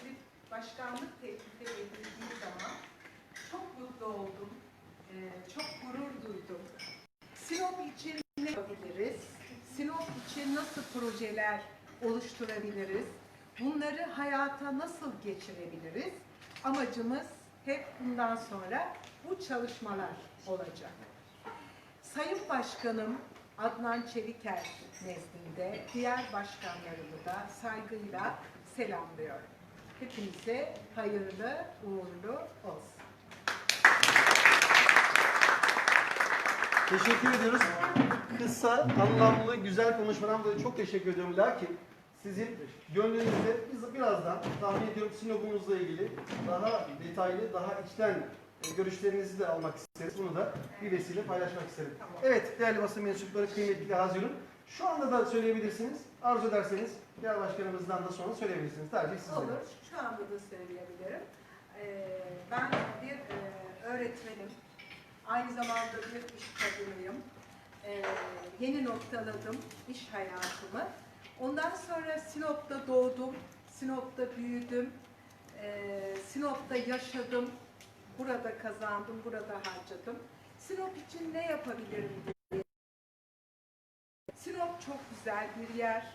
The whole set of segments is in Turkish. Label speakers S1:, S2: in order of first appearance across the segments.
S1: gelip başkanlık teklifi edildiği zaman çok mutlu oldum. Ee, çok gurur duydum. Sinop için ne yapabiliriz? Sinop için nasıl projeler oluşturabiliriz? Bunları hayata nasıl geçirebiliriz? Amacımız hep bundan sonra bu çalışmalar olacak. Sayın Başkanım Adnan Çeliker nezdinde diğer başkanlarımı da saygıyla selamlıyorum. Hepinize hayırlı, uğurlu olsun.
S2: Teşekkür ediyoruz. Kısa, anlamlı, güzel konuşmadan dolayı çok teşekkür ediyorum. Lakin sizin gönlünüzde biz birazdan tahmin ediyorum Sinop'umuzla ilgili daha detaylı, daha içten e, görüşlerinizi de almak isteriz. Bunu da bir vesile paylaşmak isterim. Evet değerli basın mensupları, kıymetli Hazirun. Şu anda da söyleyebilirsiniz. Arzu ederseniz diğer başkanımızdan da sonra söyleyebilirsiniz. Tercih sizin.
S1: Olur, şu anda da söyleyebilirim. Ee, ben bir e, öğretmenim. Aynı zamanda bir iş kadınıyım. Ee, yeni noktaladım iş hayatımı. Ondan sonra Sinop'ta doğdum, Sinop'ta büyüdüm, Ee, Sinop'ta yaşadım, burada kazandım, burada harcadım. Sinop için ne yapabilirim diye. Sinop çok güzel bir yer.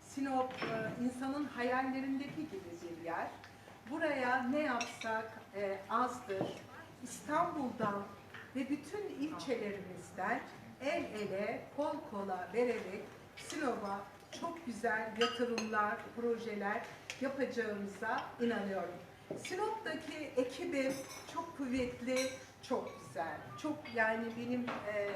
S1: Sinop e, insanın hayallerindeki gibi bir yer. Buraya ne yapsak e, azdır. İstanbul'dan ve bütün ilçelerimizden el ele, kol kola vererek Sinop'a çok güzel yatırımlar, projeler yapacağımıza inanıyorum. Sinop'taki ekibim çok kuvvetli, çok güzel. Çok yani benim e,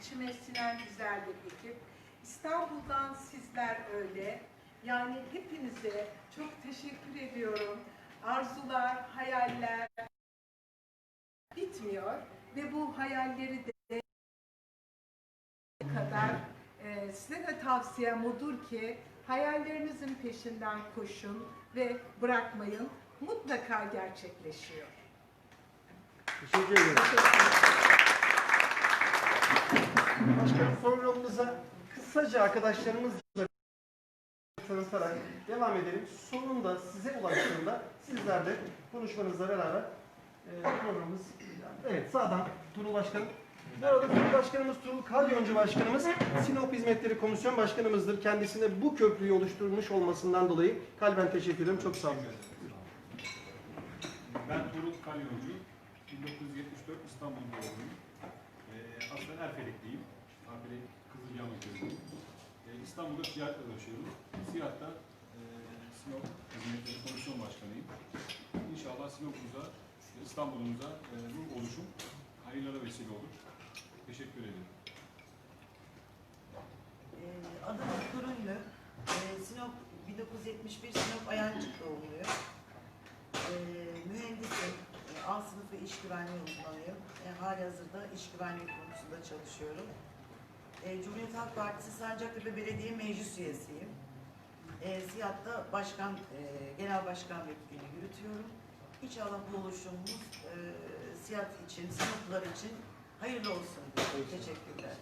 S1: içime sinen güzel bir ekip. İstanbul'dan sizler öyle. Yani hepinize çok teşekkür ediyorum. Arzular, hayaller bitmiyor ve bu hayalleri de kadar e, size de tavsiyem odur ki hayallerinizin peşinden koşun ve bırakmayın. Mutlaka gerçekleşiyor.
S2: Teşekkür ederim. Başkanım programımıza kısaca arkadaşlarımızla tanıtarak devam edelim. Sonunda size ulaştığında sizler de konuşmanızla beraber e, programımız evet sağdan Tuğrul Başkanım. Bu arada Tuğrul Başkanımız Tuğrul Kalyoncu Başkanımız Sinop Hizmetleri Komisyon Başkanımızdır. Kendisine bu köprüyü oluşturmuş olmasından dolayı kalben teşekkür ederim. Çok sağ olun.
S3: Ben Tuğrul Kalyoncu, 1974 İstanbul doğumluyum. Ee, aslen Erfelekliyim. Erfelek Kızılcahamam köyündeyim. Ee, İstanbul'da tiyatroda yaşıyorum. Siyah'ta e, Sinop Hizmetleri Komisyon Başkanıyım. İnşallah Sinop'umuza, İstanbul'umuza e, bu oluşum hayırlara vesile olur. Teşekkür ederim.
S4: Adım Özgür Ünlü. Ee, Sinop 1971 Sinop Ayancık doğumluyum. Ee, mühendisim. Ee, A sınıfı iş güvenliği uzmanıyım. Ee, hali hazırda iş güvenliği konusunda çalışıyorum. Ee, Cumhuriyet Halk Partisi Sancaktepe Belediye Meclis üyesiyim. Ee, SİAD'da başkan, e, genel başkan vekilliğini yürütüyorum. İnşallah bu oluşumumuz e, SİAD için, Sinoplular için hayırlı olsun. Teşekkürler.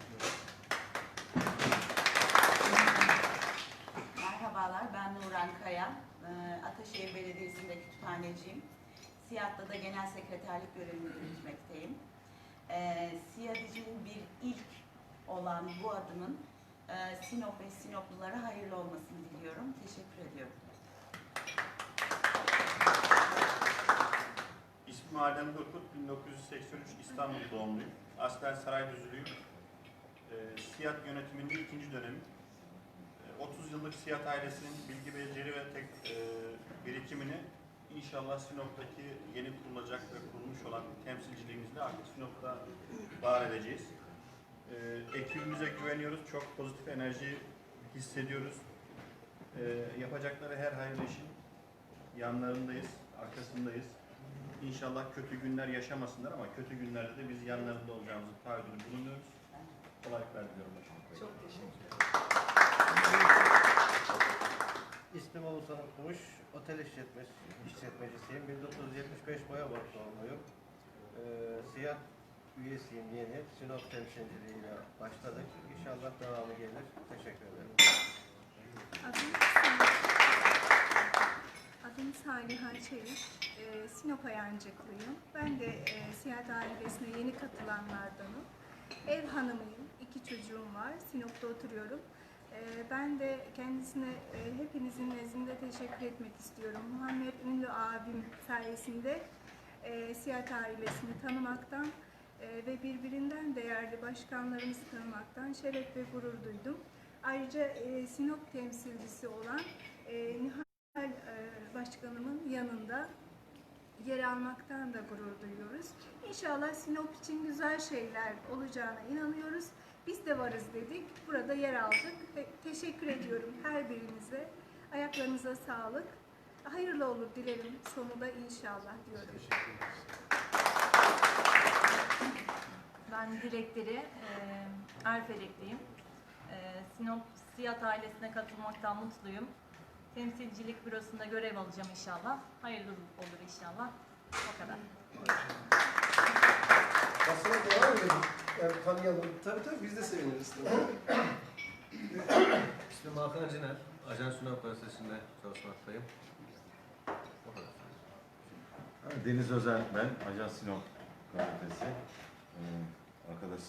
S5: Merhabalar, ben Nuran Kaya. Ee, Ataşehir Belediyesi'nde kütüphaneciyim. SİAD'da da genel sekreterlik görevini yürütmekteyim. Ee, SİAD için bir ilk olan bu adımın e, Sinop ve Sinoplulara hayırlı olmasını diliyorum. Teşekkür ediyorum.
S6: İsmim Adem Durkut, 1983 İstanbul doğumluyum. Aslen Saraydüzülüyüm. E, SİAD yönetiminde ikinci dönemim. E, 30 yıllık SİAD ailesinin bilgi beceri ve tek, e, birikimini inşallah Sinop'taki yeni kurulacak ve kurulmuş olan temsilciliğimizle artık Sinop'ta var edeceğiz. E, ekibimize güveniyoruz, çok pozitif enerji hissediyoruz. E, yapacakları her hayırlı işin yanlarındayız, arkasındayız. İnşallah kötü günler yaşamasınlar ama kötü günlerde de biz yanlarında olacağımızı taahhüdünü bulunuyoruz. Kolaylıklar diliyorum başkanım.
S1: Çok teşekkür ederim.
S7: İsmim Oğuzhan Kumuş, otel işletmesi, işletmecisiyim. 1975 Boyabat doğumluyum. Ee, Siyah üyesiyim yeni. Sinop temsilciliğiyle başladık. İnşallah devamı gelir. Teşekkür ederim.
S8: Adım Saliha Çelik. Ee, Sinop Ayancıklıyım. Ben de e, Siyahat ailesine yeni katılanlardanım. Ev hanımıyım. İki çocuğum var. Sinop'ta oturuyorum. Ee, ben de kendisine e, hepinizin nezdinde teşekkür etmek istiyorum. Muhammed Ünlü abim sayesinde e, Siyahat ailesini tanımaktan e, ve birbirinden değerli başkanlarımızı tanımaktan şeref ve gurur duydum. Ayrıca e, Sinop temsilcisi olan e, Nihal e, Başkanımın yanında yer almaktan da gurur duyuyoruz. İnşallah Sinop için güzel şeyler olacağına inanıyoruz. Biz de varız dedik. Burada yer aldık. Teşekkür ediyorum her birinize. Ayaklarınıza sağlık. Hayırlı olur dilerim sonu da inşallah diyorum.
S9: Ben direktörü e, Erfelekliyim. E, Sinop Siyat ailesine katılmaktan mutluyum. Temsilcilik bürosunda görev alacağım inşallah. Hayırlı olur inşallah. O kadar.
S2: Aslında devam edelim. Yani tanıyalım. Tabii tabii biz de seviniriz. Tabii.
S10: İsmim Hakan Acıner. Ajan Sinop Gazetesi'nde çalışmaktayım. O kadar.
S11: Deniz Özel ben, Ajan Sinop gazetesi. Ee, arkadaş.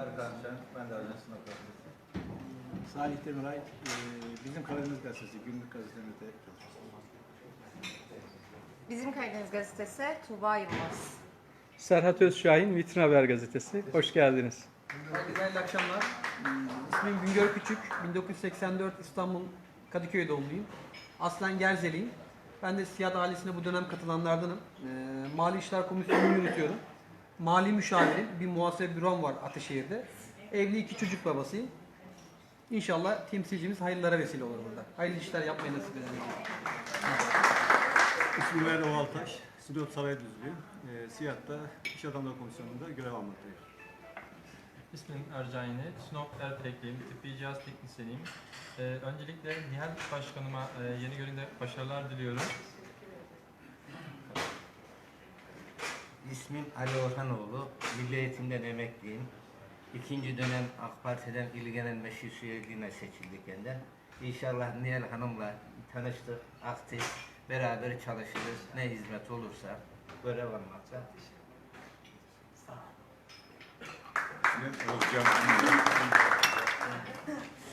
S10: Erkan Şen, ben de Ajan Sinop Gazetesi.
S3: Salih Demiray, e, bizim Karadeniz Gazetesi, günlük gazetemizde.
S12: Bizim Karadeniz Gazetesi Tuğba Yılmaz.
S13: Serhat Özşahin, Vitrin Haber Gazetesi. Hoş geldiniz.
S14: Herkese hayırlı akşamlar. Hmm, İsmim Güngör Küçük. 1984 İstanbul Kadıköy doğumluyum. Aslen Gerzeliyim. Ben de Siyad ailesine bu dönem katılanlardanım. Ee, Mali İşler Komisyonu'nu yürütüyorum. Mali müşavirim. Bir muhasebe bürom var Ataşehir'de. Evli iki çocuk babasıyım. İnşallah temsilcimiz hayırlara vesile olur burada. Hayırlı işler yapmayı nasip eder.
S3: İsmim Erdem Altaş, Sinop Saraydüzlüyüm. E, Siyat'ta İş Adamları Komisyonu'nda görev almaktayım.
S13: İsmim Ercan Yine. Sinop Ertekliyim. Tıbbi cihaz teknisyeniyim. Ee, öncelikle Nihal Başkanıma e, yeni görevinde başarılar diliyorum.
S7: İsmim Ali Orhanoğlu. Milli Eğitim'den emekliyim. İkinci dönem AK Parti'den İl Genel Meclis üyeliğine seçildik yeniden. İnşallah Nihal Hanım'la tanıştık, aktif, beraber çalışırız. Ne hizmet olursa görev almakta.
S11: Özcan.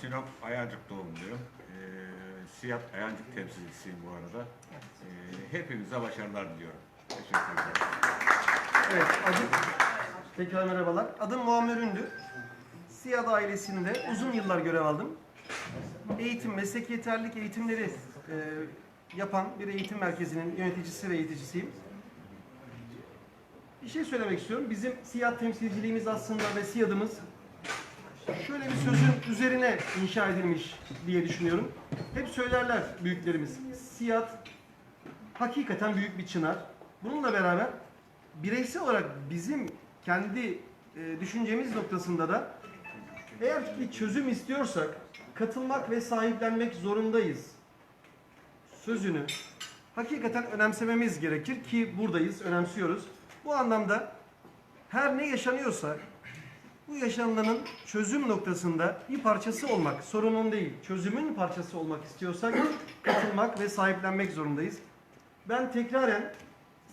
S11: Sinop Ayancık doğumluyum. Ee, Siyat Ayancık temsilcisiyim bu arada. Ee, hepinize başarılar diliyorum. Teşekkür ederim.
S2: Evet, adım... Tekrar merhabalar. Adım Muammer Ündü. Siyad ailesinde uzun yıllar görev aldım. Eğitim, meslek yeterlilik eğitimleri e, yapan bir eğitim merkezinin yöneticisi ve eğiticisiyim. Bir şey söylemek istiyorum. Bizim Siyad temsilciliğimiz aslında ve Siyad'ımız şöyle bir sözün üzerine inşa edilmiş diye düşünüyorum. Hep söylerler büyüklerimiz. Siyad hakikaten büyük bir çınar. Bununla beraber bireysel olarak bizim kendi e, düşüncemiz noktasında da eğer bir çözüm istiyorsak katılmak ve sahiplenmek zorundayız. Sözünü hakikaten önemsememiz gerekir ki buradayız, önemsiyoruz. Bu anlamda her ne yaşanıyorsa bu yaşananın çözüm noktasında bir parçası olmak, sorunun değil, çözümün parçası olmak istiyorsak katılmak ve sahiplenmek zorundayız. Ben tekraren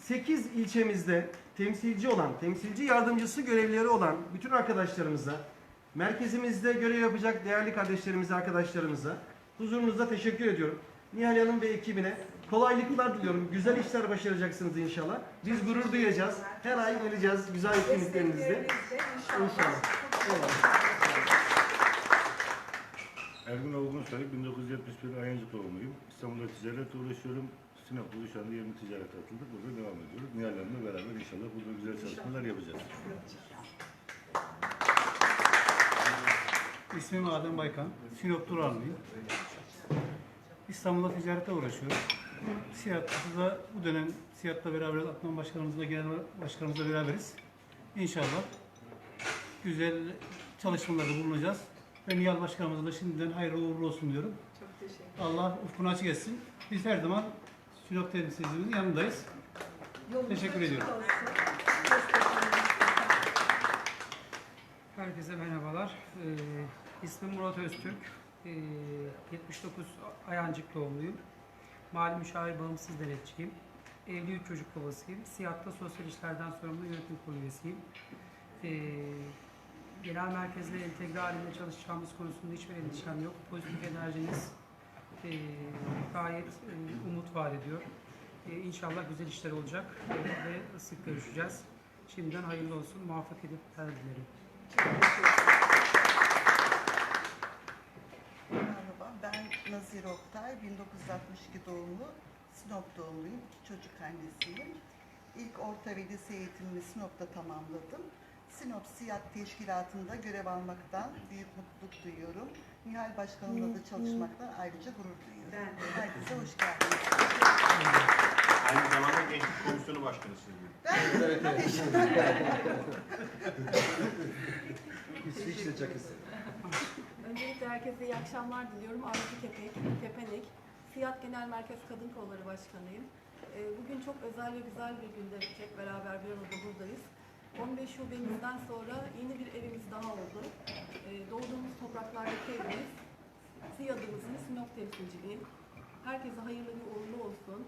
S2: 8 ilçemizde temsilci olan, temsilci yardımcısı görevlileri olan bütün arkadaşlarımıza, merkezimizde görev yapacak değerli kardeşlerimize, arkadaşlarımıza huzurunuzda teşekkür ediyorum. Nihal Hanım ve ekibine kolaylıklar diliyorum. Güzel işler başaracaksınız inşallah. Biz gurur duyacağız. Her ay geleceğiz güzel etkinliklerinizde. İnşallah. Eyvallah.
S11: Ergun Olgun Sarık, 1971 Ayancık doğumluyum. İstanbul'da ticaretle uğraşıyorum. Sinop'ta şu anda yeni ticaret atıldık. Burada devam ediyoruz. Nihal Hanım'la beraber inşallah burada güzel çalışmalar yapacağız.
S3: İsmim Adem Baykan, Sinop Durarlıyım. İstanbul'da ticarete uğraşıyorum. Siyat'ta bu dönem Siyat'la beraber Adnan Başkanımızla, Genel Başkanımızla beraberiz. İnşallah güzel çalışmalarda bulunacağız. Ben Nihal Başkanımıza da şimdiden hayırlı uğurlu olsun diyorum.
S1: Çok teşekkür
S3: Allah ufkunu açık etsin. Biz her zaman Sinop temsilcimizin yanındayız.
S1: Yolunuz
S3: Teşekkür ediyorum.
S13: Herkese merhabalar. Ee, ismim Murat Öztürk. Ee, 79 Ayancık doğumluyum.
S15: Mali müşavir bağımsız denetçiyim. Evli üç çocuk babasıyım. SİAD'da sosyal işlerden sorumlu yönetim kurulu üyesiyim. Ee, genel merkezle entegre halinde çalışacağımız konusunda hiçbir endişem yok. Pozitif enerjiniz ee, gayet e, umut vaat ediyor. Ee, inşallah güzel işler olacak ee, ve sık görüşeceğiz. Şimdiden hayırlı olsun, muvaffak edip dilerim.
S4: Merhaba, ben Nazire Oktay, 1962 doğumlu, Sinop doğumluyum, iki çocuk annesiyim. İlk orta ve lise eğitimimi Sinop'ta tamamladım. Sinop Siyat Teşkilatı'nda görev almaktan büyük mutluluk duyuyorum. Nihal Başkanımla da çalışmaktan ayrıca gurur duyuyorum. Herkese hoş geldiniz.
S6: Aynı zamanda Gençlik Komisyonu Başkanısınız.
S2: İsviçre çakısı.
S16: Öncelikle herkese iyi akşamlar diliyorum. Arzu Kepek, Kepenek, Siyat Genel Merkez Kadın Kolları Başkanıyım. Ee, Bugün çok özel ve güzel bir günde hep beraber bir arada buradayız. 15 şubemizden sonra yeni bir evimiz daha oldu. Ee, Doğduğumuz topraklardaki evimiz, Siyadımızın Sinop temsilciliği. Herkese hayırlı bir uğurlu olsun.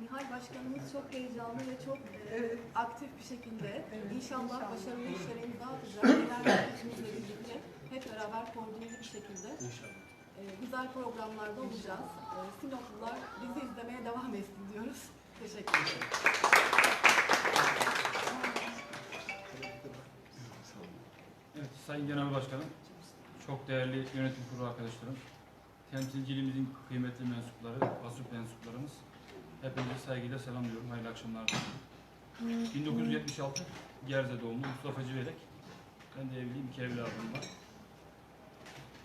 S16: Nihal Başkanımız çok heyecanlı ve çok e, aktif bir şekilde inşallah başarılı işlere imza atacak. Genel merkezimizle birlikte hep beraber koordineli bir şekilde e, güzel programlarda olacağız. E, Sinoplular bizi izlemeye devam etsin diyoruz. Teşekkür ederim.
S17: Evet, Sayın Genel Başkanım, çok değerli yönetim kurulu arkadaşlarım, temsilciliğimizin kıymetli mensupları, basın mensuplarımız, hepinizi saygıyla selamlıyorum. Hayırlı akşamlar diliyorum. 1976 Gerze doğumlu Mustafa Civelek. Ben de evliyim, iki evladım var.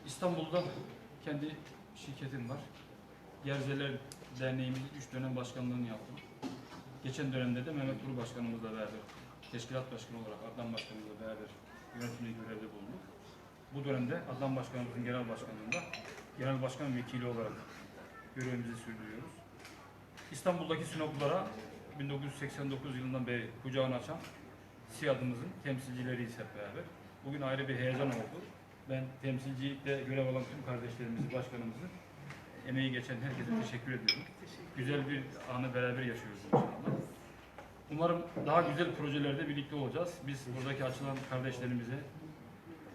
S17: İstanbul'da kendi şirketim var. Gerzeler Derneğimizin 3 dönem başkanlığını yaptım. Geçen dönemde de Mehmet Kuru Başkanımızla beraber, teşkilat başkanı olarak Adnan Başkanımızla beraber yönetimde görevde bulunduk. Bu dönemde Adnan Başkanımızın genel başkanlığında genel başkan vekili olarak görevimizi sürdürüyoruz. İstanbul'daki Sinoplulara 1989 yılından beri kucağını açan SİAD'ımızın temsilcileriyiz hep beraber. Bugün ayrı bir heyecan oldu. Ben temsilcilikte görev alan tüm kardeşlerimizi, başkanımızı, emeği geçen herkese teşekkür ediyorum. Güzel bir anı beraber yaşıyoruz. Umarım daha güzel projelerde birlikte olacağız. Biz buradaki açılan kardeşlerimize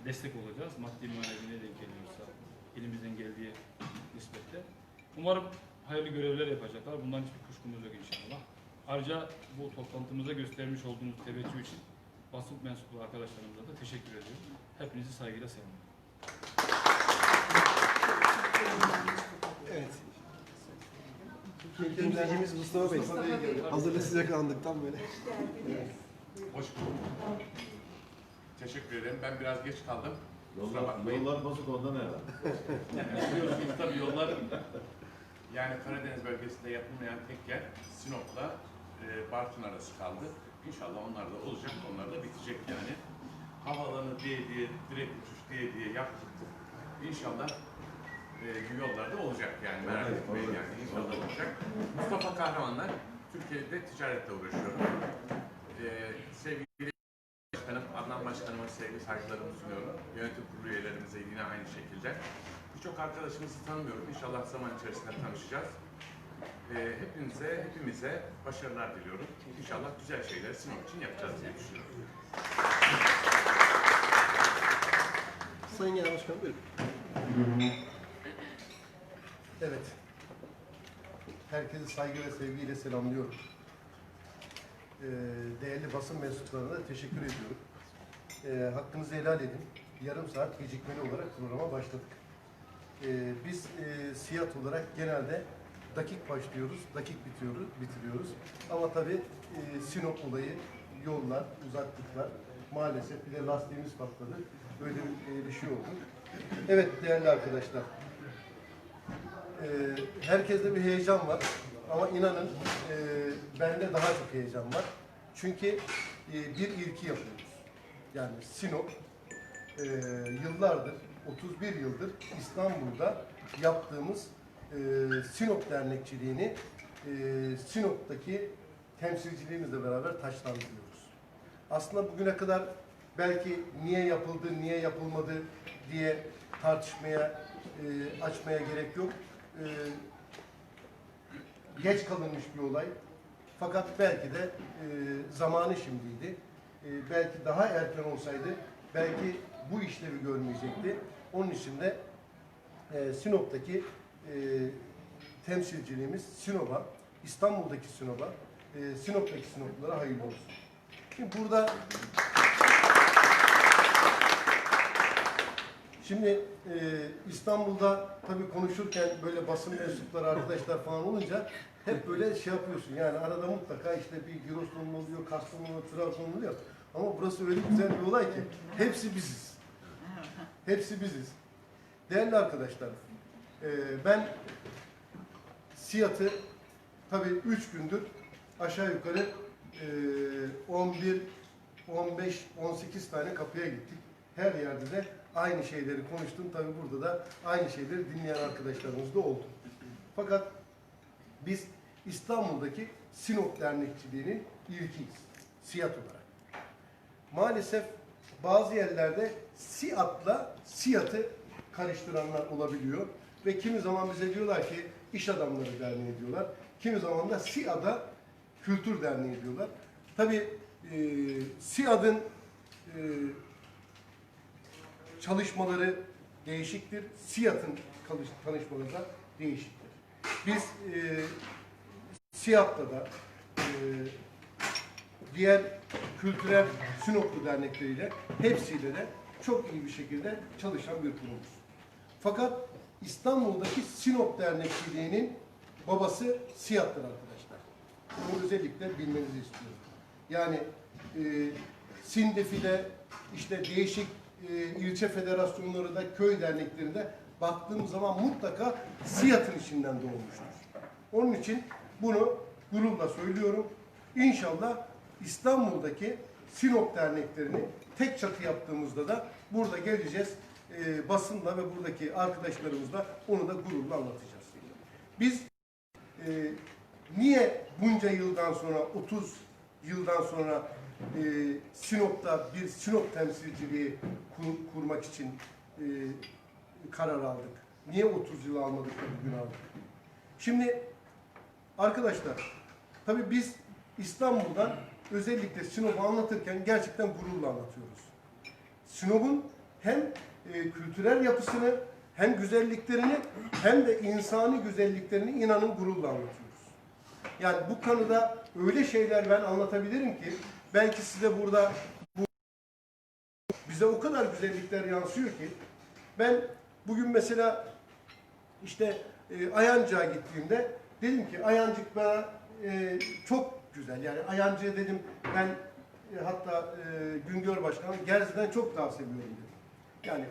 S17: destek olacağız. Maddi manevi ne denk geliyorsa elimizden geldiği nispette. Umarım hayırlı görevler yapacaklar. Bundan hiçbir kuşkumuz yok inşallah. Ayrıca bu toplantımıza göstermiş olduğunuz teveccüh için basın mensuplu arkadaşlarımıza da teşekkür ediyorum. Hepinizi saygıyla selamlıyorum.
S2: Evet. Temsilcimiz Mustafa Bey. Hazırda size kaldık tam böyle.
S18: Hoş bulduk. Teşekkür ederim. Ben biraz geç kaldım.
S11: Yollar, yollar bozuk ondan herhalde.
S18: Yani biliyorsunuz tabii yollar yani Karadeniz bölgesinde yapılmayan tek yer Sinop'la e, Bartın arası kaldı. İnşallah onlar da olacak. Onlar da bitecek yani. Havalanı diye diye, direkt uçuş diye diye yaptık. İnşallah bu yollarda olacak yani merak etmeyin yani inşallah olacak. Mustafa Kahramanlar Türkiye'de ticaretle uğraşıyorum. E, sevgili Başkanım, Adnan Başkanıma sevgi saygılarımı sunuyorum. Yönetim kurulu üyelerimize yine aynı şekilde. Birçok arkadaşımızı tanımıyorum. İnşallah zaman içerisinde tanışacağız. Ee, hepinize, hepimize başarılar diliyorum. İnşallah güzel şeyler Sinop için yapacağız diye düşünüyorum.
S2: Sayın Genel Başkanım buyurun.
S19: Evet. Herkesi saygı ve sevgiyle selamlıyorum. Ee, değerli basın mensuplarına da teşekkür ediyorum. Ee, hakkınızı helal edin. Yarım saat gecikmeli olarak programa başladık. Ee, biz e, siyat olarak genelde dakik başlıyoruz, dakik bitiyoruz, bitiriyoruz. Ama tabii e, Sinop olayı, yollar, uzaklıklar, maalesef bir de lastiğimiz patladı. Böyle bir, e, bir şey oldu. Evet değerli arkadaşlar, ee, herkeste bir heyecan var. Ama inanın e, bende daha çok heyecan var. Çünkü e, bir ilki yapıyoruz. Yani Sinop e, yıllardır, 31 yıldır İstanbul'da yaptığımız e, Sinop dernekçiliğini e, Sinop'taki temsilciliğimizle beraber taşlandırıyoruz. Aslında bugüne kadar belki niye yapıldı, niye yapılmadı diye tartışmaya, e, açmaya gerek yok. E, geç kalınmış bir olay. Fakat belki de e, zamanı şimdiydi. E, belki daha erken olsaydı belki bu işlevi görmeyecekti. Onun için de e, Sinop'taki e, temsilciliğimiz Sinop'a, İstanbul'daki Sinop'a, e, Sinop'taki Sinoplulara hayırlı olsun. Şimdi burada Şimdi e, İstanbul'da tabii konuşurken böyle basın mensupları arkadaşlar falan olunca hep böyle şey yapıyorsun. Yani arada mutlaka işte bir Giresunlu oluyor, Kastamonu, Trabzon oluyor. Ama burası öyle güzel bir olay ki hepsi biziz. Hepsi biziz. Değerli arkadaşlar, e, ben Siyat'ı tabii 3 gündür aşağı yukarı e, 11, 15, 18 tane kapıya gittik. Her yerde de aynı şeyleri konuştum. Tabii burada da aynı şeyleri dinleyen arkadaşlarımız da oldu. Fakat biz İstanbul'daki Sinop Dernekçiliği'nin ilkiyiz. Siyat olarak. Maalesef bazı yerlerde Siyat'la Siyat'ı karıştıranlar olabiliyor. Ve kimi zaman bize diyorlar ki iş adamları derneği diyorlar. Kimi zaman da SİAD'a kültür derneği diyorlar. Tabii e, SİAD'ın e, çalışmaları değişiktir. SİAD'ın çalışmaları da değişiktir. Biz e, SİAD'da da e, diğer kültürel Sinoplu dernekleriyle hepsiyle de çok iyi bir şekilde çalışan bir kurumuz. Fakat İstanbul'daki Sinop Dernekçiliği'nin babası SİAD'dır arkadaşlar. Bunu özellikle bilmenizi istiyorum. Yani e, Sindefi'de işte değişik e, ilçe federasyonları da köy derneklerinde baktığım zaman mutlaka SİAD'ın içinden doğmuştur. Onun için bunu gururla söylüyorum. İnşallah İstanbul'daki Sinop derneklerini tek çatı yaptığımızda da burada geleceğiz e, basınla ve buradaki arkadaşlarımızla onu da gururla anlatacağız. Biz e, niye bunca yıldan sonra 30 yıldan sonra e, Sinop'ta bir Sinop temsilciliği kur- kurmak için e, karar aldık? Niye 30 yıl almadık da bugün aldık? Şimdi arkadaşlar tabii biz İstanbul'dan özellikle Sinop'u anlatırken gerçekten gururla anlatıyoruz. Sinop'un hem e, kültürel yapısını hem güzelliklerini hem de insani güzelliklerini inanın gururla anlatıyoruz. Yani bu konuda öyle şeyler ben anlatabilirim ki belki size burada bu bize o kadar güzellikler yansıyor ki ben bugün mesela işte e, Ayancık'a gittiğimde dedim ki Ayancık bana e, çok güzel. Yani Ayancık'a dedim ben e, hatta e, Güngör Başkanım Gerzi'den çok daha seviyorum dedim. Yani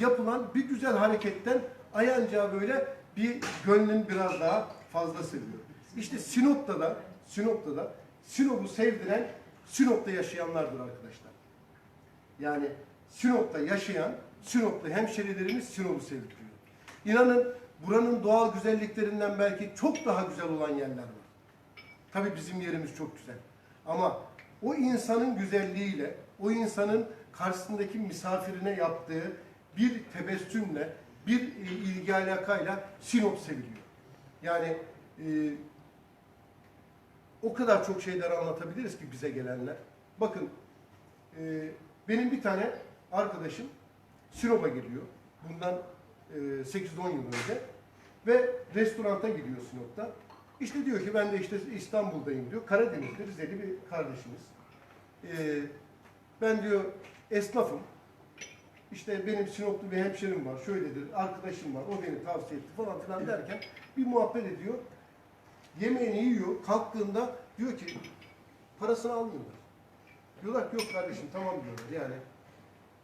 S19: yapılan bir güzel hareketten Ayancık'a böyle bir gönlün biraz daha fazla seviyor. İşte Sinop'ta da Sinop'ta da Sinop'u sevdiren Sinop'ta yaşayanlardır arkadaşlar. Yani Sinop'ta yaşayan Sinop'ta hemşerilerimiz Sinop'u sevdiriyor. İnanın buranın doğal güzelliklerinden belki çok daha güzel olan yerler var. Tabii bizim yerimiz çok güzel. Ama o insanın güzelliğiyle, o insanın karşısındaki misafirine yaptığı bir tebessümle, bir e, ilgi alakayla Sinop seviliyor. Yani e, o kadar çok şeyler anlatabiliriz ki bize gelenler. Bakın e, benim bir tane arkadaşım Sinop'a geliyor. Bundan e, 8-10 yıl önce. Ve restoranta gidiyor Sinop'ta. İşte diyor ki ben de işte İstanbul'dayım diyor. Karadeniz'de Rizeli bir kardeşimiz. E, ben diyor esnafım. İşte benim Sinoplu bir hemşerim var, şöyledir, arkadaşım var, o beni tavsiye etti falan filan derken bir muhabbet ediyor. Yemeğini yiyor, kalktığında diyor ki parasını almıyorlar. Diyorlar ki yok kardeşim tamam diyorlar yani.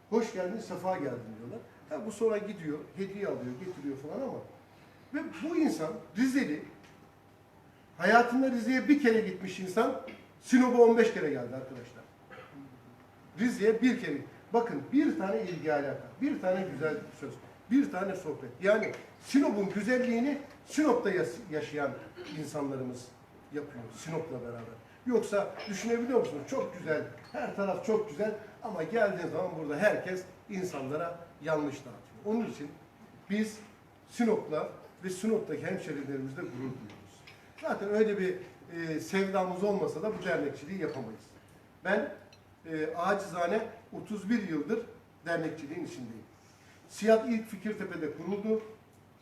S19: Hoş geldin, sefa geldin diyorlar. Ha, bu sonra gidiyor, hediye alıyor, getiriyor falan ama ve bu insan Rizeli hayatında Rize'ye bir kere gitmiş insan Sinop'a 15 kere geldi arkadaşlar. Rize'ye bir kere. Bakın bir tane ilgi alaka, bir tane güzel söz, bir tane sohbet. Yani Sinop'un güzelliğini Sinop'ta yaşayan insanlarımız yapıyor Sinop'la beraber. Yoksa düşünebiliyor musunuz? Çok güzel, her taraf çok güzel ama geldiğin zaman burada herkes insanlara yanlış dağıtıyor. Onun için biz Sinop'la ve Sinop'taki hemşerilerimizle gurur duyuyoruz. Zaten öyle bir e, sevdamız olmasa da bu dernekçiliği yapamayız. Ben e, acizane 31 yıldır dernekçiliğin içindeyim. Siyat ilk Fikirtepe'de kuruldu.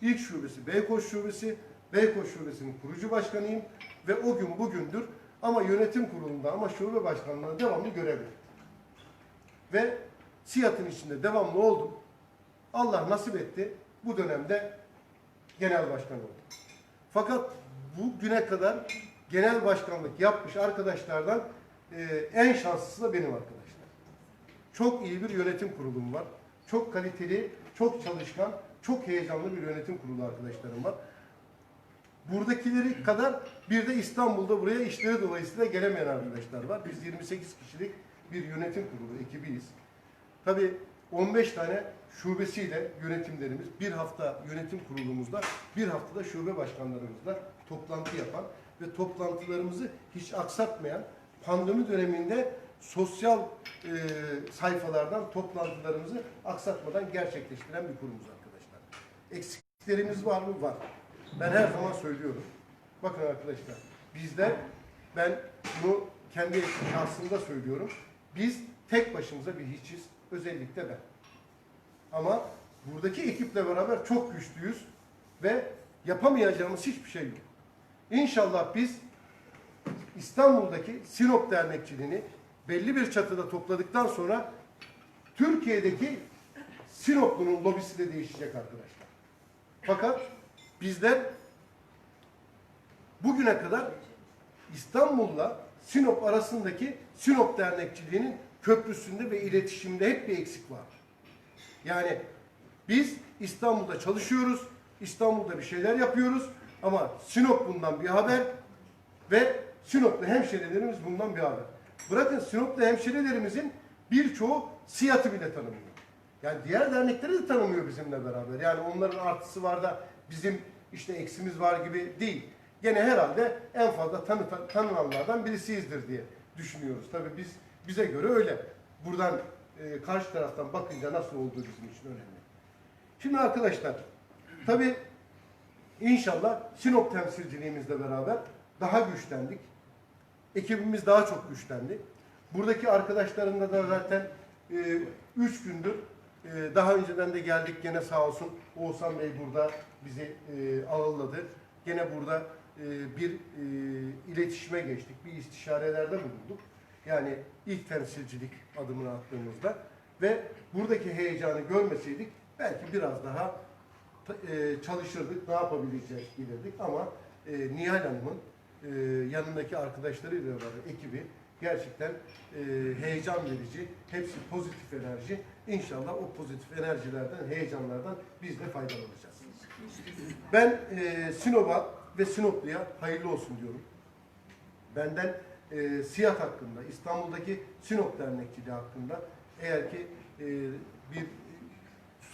S19: İlk şubesi Beykoz Şubesi. Beykoz Şubesi'nin kurucu başkanıyım ve o gün bugündür ama yönetim kurulunda ama şube başkanlığında devamlı görev. Ve Siyat'ın içinde devamlı oldum. Allah nasip etti. Bu dönemde genel başkan oldum. Fakat bu güne kadar genel başkanlık yapmış arkadaşlardan e, en şanslısı da benim arkadaşlar. Çok iyi bir yönetim kurulum var. Çok kaliteli, çok çalışkan, çok heyecanlı bir yönetim kurulu arkadaşlarım var. Buradakileri kadar bir de İstanbul'da buraya işleri dolayısıyla gelemeyen arkadaşlar var. Biz 28 kişilik bir yönetim kurulu ekibiyiz. Tabii 15 tane şubesiyle yönetimlerimiz bir hafta yönetim kurulumuzda bir haftada şube başkanlarımızla toplantı yapan ve toplantılarımızı hiç aksatmayan pandemi döneminde sosyal e, sayfalardan toplantılarımızı aksatmadan gerçekleştiren bir kurumuz arkadaşlar. Eksiklerimiz var mı? Var. Ben her zaman söylüyorum. Bakın arkadaşlar bizler ben bunu kendi şahsımda söylüyorum. Biz tek başımıza bir hiçiz. Özellikle ben. Ama buradaki ekiple beraber çok güçlüyüz ve yapamayacağımız hiçbir şey yok. İnşallah biz İstanbul'daki Sinop Dernekçiliğini belli bir çatıda topladıktan sonra Türkiye'deki Sinoplu'nun lobisi de değişecek arkadaşlar. Fakat bizler bugüne kadar İstanbul'la Sinop arasındaki Sinop Dernekçiliğinin köprüsünde ve iletişimde hep bir eksik var. Yani biz İstanbul'da çalışıyoruz, İstanbul'da bir şeyler yapıyoruz ama Sinop bundan bir haber ve Sinop'ta hemşerilerimiz bundan bir haber. Bırakın Sinop'ta hemşerilerimizin birçoğu Siyat'ı bile tanımıyor. Yani diğer dernekleri de tanımıyor bizimle beraber. Yani onların artısı var da bizim işte eksimiz var gibi değil. Gene herhalde en fazla tanı, tanınanlardan birisiyizdir diye düşünüyoruz. Tabii biz bize göre öyle. Buradan e, karşı taraftan bakınca nasıl olduğu bizim için önemli. Şimdi arkadaşlar, tabii inşallah Sinop temsilciliğimizle beraber daha güçlendik. Ekibimiz daha çok güçlendi. Buradaki arkadaşlarımla da zaten 3 gündür e, daha önceden de geldik gene sağ olsun Oğuzhan Bey burada bizi e, ağırladı. Gene burada e, bir e, iletişime geçtik, bir istişarelerde bulunduk. Yani ilk temsilcilik adımını attığımızda ve buradaki heyecanı görmeseydik belki biraz daha e, çalışırdık, ne yapabileceğiz bilirdik ama e, Nihal Hanım'ın e, yanındaki arkadaşlarıyla beraber ekibi gerçekten e, heyecan verici, hepsi pozitif enerji. İnşallah o pozitif enerjilerden, heyecanlardan biz de faydalanacağız. Ben e, Sinop'a ve Sinoplu'ya hayırlı olsun diyorum. Benden e, Siyat hakkında, İstanbul'daki Sinop Dernekçiliği hakkında eğer ki e, bir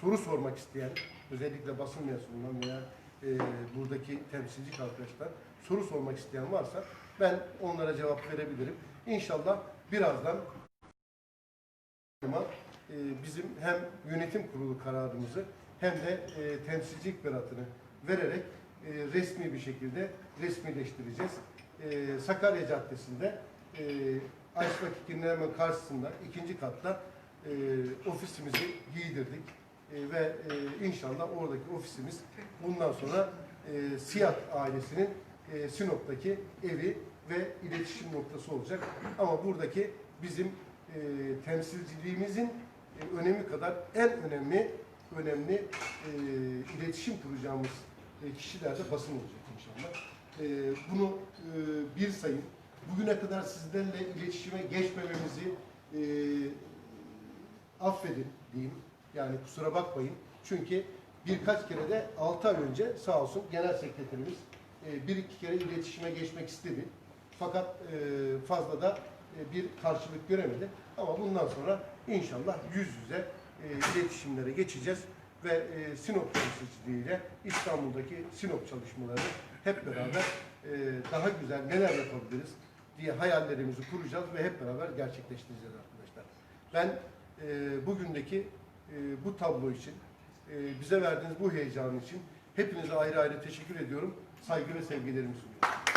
S19: soru sormak isteyen, özellikle basın mensubundan veya buradaki temsilci arkadaşlar soru sormak isteyen varsa ben onlara cevap verebilirim. İnşallah birazdan e, bizim hem yönetim kurulu kararımızı hem de e, temsilcilik beratını vererek e, resmi bir şekilde resmileştireceğiz. Sakarya Caddesi'nde Ayşbak İkinin hemen karşısında ikinci katta ofisimizi giydirdik. Ve inşallah oradaki ofisimiz bundan sonra e, Siyat ailesinin e, Sinop'taki evi ve iletişim noktası olacak. Ama buradaki bizim e, temsilciliğimizin e, önemi kadar en önemli önemli e, iletişim kuracağımız e, kişiler de basın olacak inşallah. E, bunu e, bir sayın. Bugüne kadar sizlerle iletişime geçmememizi e, affedin diyeyim. Yani kusura bakmayın. Çünkü birkaç kere de 6 ay önce sağ olsun genel sekreterimiz e, bir iki kere iletişime geçmek istedi. Fakat e, fazla da e, bir karşılık göremedi. Ama bundan sonra inşallah yüz yüze iletişimlere geçeceğiz ve Sinop temsilciliğiyle İstanbul'daki Sinop çalışmalarını hep beraber daha güzel neler yapabiliriz diye hayallerimizi kuracağız ve hep beraber gerçekleştireceğiz arkadaşlar. Ben e, bugündeki bu tablo için bize verdiğiniz bu heyecan için hepinize ayrı ayrı teşekkür ediyorum. Saygı ve sevgilerimi sunuyorum.